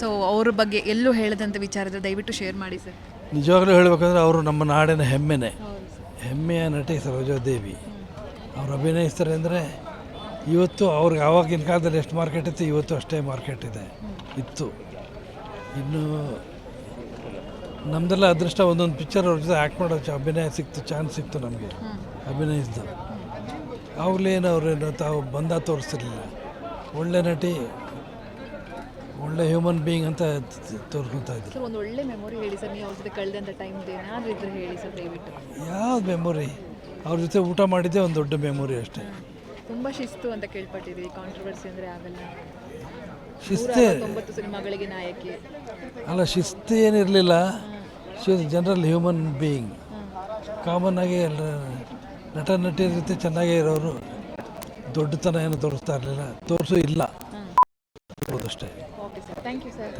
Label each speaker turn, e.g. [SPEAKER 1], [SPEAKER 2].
[SPEAKER 1] So ಅವ್ರ ಬಗ್ಗೆ ಎಲ್ಲೂ ಹೇಳದಂಥ ವಿಚಾರದ ದಯವಿಟ್ಟು ಶೇರ್ ಮಾಡಿ ಸರ್.
[SPEAKER 2] ನಿಜವಾಗ್ಲೂ ಹೇಳಬೇಕಂದ್ರೆ ಅವರು ನಮ್ಮ ನಾಡಿನ ಹೆಮ್ಮೆನೆ. ಹೆಮ್ಮೆಯ ನಟಿ ಸರೋಜಾದೇವಿ ಅವ್ರು ಅಭಿನಯಿಸ್ತಾರೆ ಅಂದರೆ ಇವತ್ತು ಅವ್ರಿಗೆ ಆವಾಗಿನ ಕಾಲದಲ್ಲಿ ಎಷ್ಟು ಮಾರ್ಕೆಟ್ ಇತ್ತು ಇವತ್ತು ಅಷ್ಟೇ ಮಾರ್ಕೆಟ್ ಇದೆ. ಇತ್ತು. ಇನ್ನು ನಮ್ಮದೆಲ್ಲ ಅದೃಷ್ಟ ಒಂದೊಂದು ಪಿಕ್ಚರ್ ಅವ್ರ ಜೊತೆ ಆ್ಯಕ್ಟ್ ಮಾಡೋ ಚ- ಅಭಿನಯ ಸಿಕ್ತು ಚಾನ್ಸ್ ಸಿಕ್ತು ನಮಗೆ. ಅಭಿನಯಿಸ್ದು. ಆವಾಗಲೇನು ಅವ್ರೇನು ತಾವು ಬಂದ ತೋರಿಸಿರಲಿಲ್ಲ. ಒಳ್ಳೆ ನಟಿ ಒಳ್ಳೆ ಹ್ಯೂಮನ್ ಬೀಯಿಂಗ್ ಅಂತ ತೋರ್ಕೊತಾ ಇದ್ರು.
[SPEAKER 1] ಸರ್ ಒಂದು ಒಳ್ಳೆ ಮೆಮೊರಿ ಹೇಳಿ ಸರ್ ನೀವು ಅವ್ರ ಜೊತೆ ಕಳೆದಂಥ ಟೈಮ್ದು ಏನಾದರೂ ಇದ್ರೆ ಹೇಳಿ ಸರ್ ದಯವಿಟ್ಟು.
[SPEAKER 2] ಯಾವ್ದು ಮೆಮೊರಿ ಅವ್ರ ಜೊತೆ ಊಟ ಮಾಡಿದ್ದೆ ಒಂದು ದೊಡ್ಡ ಮೆಮೊರಿ ಅಷ್ಟೇ.
[SPEAKER 1] ತುಂಬ ಶಿಸ್ತು ಅಂತ ಕೇಳ್ಪಟ್ಟಿದ್ದೀವಿ ಕಾಂಟ್ರವರ್ಸಿ ಅಂದರೆ ಆಗಲ್ಲ
[SPEAKER 2] ಶಿಸ್ತೇ
[SPEAKER 1] ತೊಂಬತ್ತು ಸಿನಿಮಾಗಳಿಗೆ ನಾಯಕಿ.
[SPEAKER 2] ಅಲ್ಲ ಶಿಸ್ತು ಏನಿರಲಿಲ್ಲ. She general human being common ಆಗಿ ಎಲ್ಲ ನಟ ನಟಿಯರ ಜೊತೆ ಚೆನ್ನಾಗೇ ಇರೋರು. ದೊಡ್ಡತನ ಏನು ತೋರಿಸ್ತಾ ಇರಲಿಲ್ಲ. ತೋರಿಸು ಇಲ್ಲ. ಹೌದಷ್ಟೇ
[SPEAKER 1] okay sir thank you sir